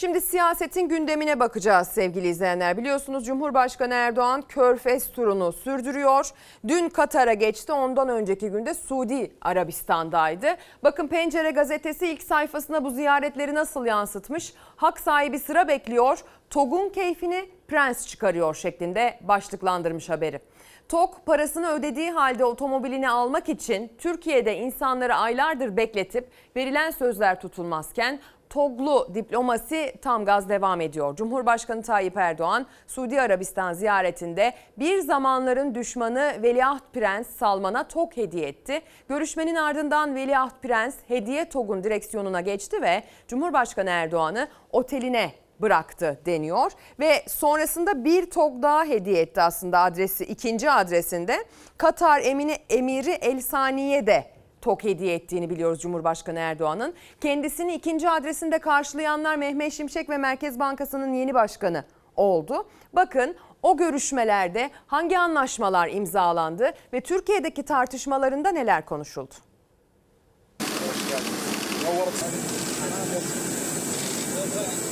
Şimdi siyasetin gündemine bakacağız sevgili izleyenler. Biliyorsunuz Cumhurbaşkanı Erdoğan Körfez turunu sürdürüyor. Dün Katar'a geçti. Ondan önceki günde Suudi Arabistan'daydı. Bakın Pencere gazetesi ilk sayfasına bu ziyaretleri nasıl yansıtmış? Hak sahibi sıra bekliyor. TOG'un keyfini prens çıkarıyor şeklinde başlıklandırmış haberi. TOK parasını ödediği halde otomobilini almak için Türkiye'de insanları aylardır bekletip verilen sözler tutulmazken TOG'lu diplomasi tam gaz devam ediyor. Cumhurbaşkanı Tayyip Erdoğan Suudi Arabistan ziyaretinde bir zamanların düşmanı Veliaht Prens Salman'a TOG hediye etti. Görüşmenin ardından Veliaht Prens hediye TOG'un direksiyonuna geçti ve Cumhurbaşkanı Erdoğan'ı oteline bıraktı deniyor ve sonrasında bir TOG daha hediye etti aslında adresi ikinci adresinde Katar Emini Emiri El Saniye de TOK hediye ettiğini biliyoruz Cumhurbaşkanı Erdoğan'ın. Kendisini ikinci adresinde karşılayanlar Mehmet Şimşek ve Merkez Bankası'nın yeni başkanı oldu. Bakın o görüşmelerde hangi anlaşmalar imzalandı ve Türkiye'deki tartışmalarında neler konuşuldu?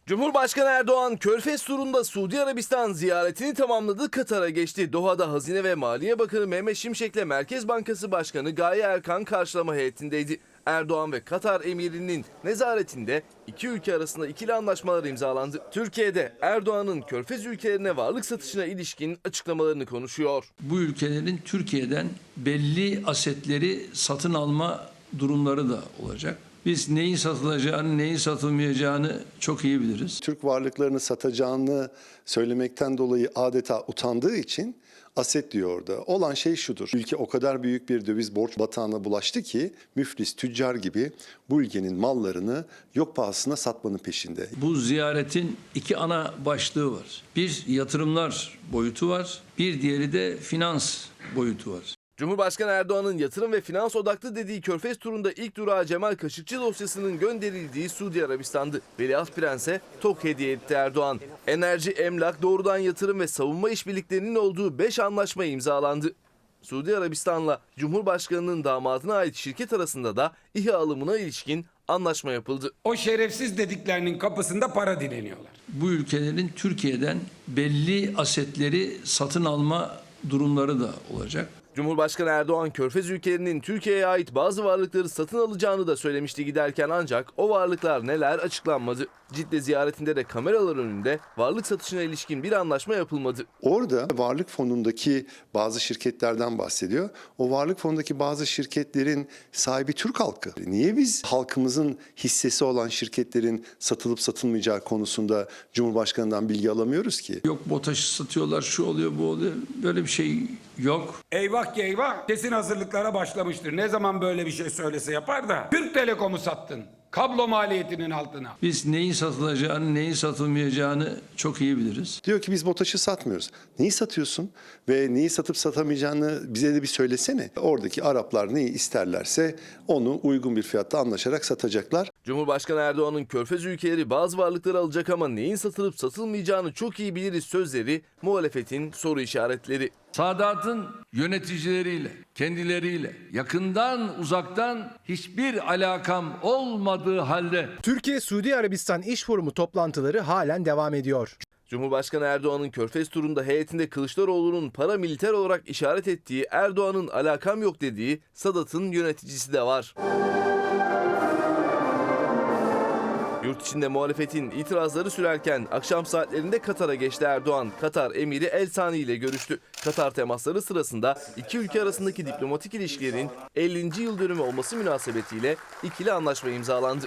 Cumhurbaşkanı Erdoğan Körfez turunda Suudi Arabistan ziyaretini tamamladı Katar'a geçti. Doha'da Hazine ve Maliye Bakanı Mehmet Şimşek'le Merkez Bankası Başkanı Gaye Erkan karşılama heyetindeydi. Erdoğan ve Katar emirinin nezaretinde iki ülke arasında ikili anlaşmalar imzalandı. Türkiye'de Erdoğan'ın Körfez ülkelerine varlık satışına ilişkin açıklamalarını konuşuyor. bu ülkelerin Türkiye'den belli asetleri satın alma durumları da olacak. Biz neyin satılacağını, neyin satılmayacağını çok iyi biliriz. Türk varlıklarını satacağını söylemekten dolayı adeta utandığı için aset diyor orada. Olan şey şudur. Ülke o kadar büyük bir döviz borç batağına bulaştı ki müflis tüccar gibi bu ülkenin mallarını yok pahasına satmanın peşinde. Bu ziyaretin iki ana başlığı var. Bir yatırımlar boyutu var, bir diğeri de finans boyutu var. Cumhurbaşkanı Erdoğan'ın yatırım ve finans odaklı dediği Körfez turunda ilk durağı Cemal Kaşıkçı dosyasının gönderildiği Suudi Arabistan'dı. Veliaht Prens'e TOK hediye etti Erdoğan. Enerji, emlak, doğrudan yatırım ve savunma işbirliklerinin olduğu 5 anlaşma imzalandı. Suudi Arabistan'la Cumhurbaşkanı'nın damadına ait şirket arasında da İHA alımına ilişkin anlaşma yapıldı. O şerefsiz dediklerinin kapısında para dileniyorlar. Bu ülkelerin Türkiye'den belli asetleri satın alma durumları da olacak. Cumhurbaşkanı Erdoğan Körfez ülkelerinin Türkiye'ye ait bazı varlıkları satın alacağını da söylemişti giderken ancak o varlıklar neler açıklanmadı. Cidde ziyaretinde de kameralar önünde varlık satışına ilişkin bir anlaşma yapılmadı. Orada varlık fonundaki bazı şirketlerden bahsediyor. O varlık fonundaki bazı şirketlerin sahibi Türk halkı. Niye biz halkımızın hissesi olan şirketlerin satılıp satılmayacağı konusunda Cumhurbaşkanı'ndan bilgi alamıyoruz ki? Yok BOTAŞ'ı satıyorlar, şu oluyor, bu oluyor. Böyle bir şey yok. Eyvah ki eyvah kesin hazırlıklara başlamıştır. Ne zaman böyle bir şey söylese yapar da. Türk Telekom'u sattın. Kablo maliyetinin altına. Biz neyin satılacağını, neyin satılmayacağını çok iyi biliriz. Diyor ki biz BOTAŞ'ı satmıyoruz. Neyi satıyorsun ve neyi satıp satamayacağını bize de bir söylesene. Oradaki Araplar neyi isterlerse onu uygun bir fiyatta anlaşarak satacaklar. Cumhurbaşkanı Erdoğan'ın Körfez ülkeleri bazı varlıkları alacak ama neyin satılıp satılmayacağını çok iyi biliriz sözleri muhalefetin soru işaretleri. Sadat'ın yöneticileriyle, kendileriyle yakından uzaktan hiçbir alakam olmadığı halde Türkiye-Suudi Arabistan İş Forumu toplantıları halen devam ediyor. Cumhurbaşkanı Erdoğan'ın Körfez turunda heyetinde Kılıçdaroğlu'nun paramiliter olarak işaret ettiği Erdoğan'ın alakam yok dediği Sadat'ın yöneticisi de var. Yurt içinde muhalefetin itirazları sürerken akşam saatlerinde Katar'a geçti Erdoğan. Katar emiri El Sani ile görüştü. Katar temasları sırasında iki ülke arasındaki diplomatik ilişkilerin 50. yıl dönümü olması münasebetiyle ikili anlaşma imzalandı.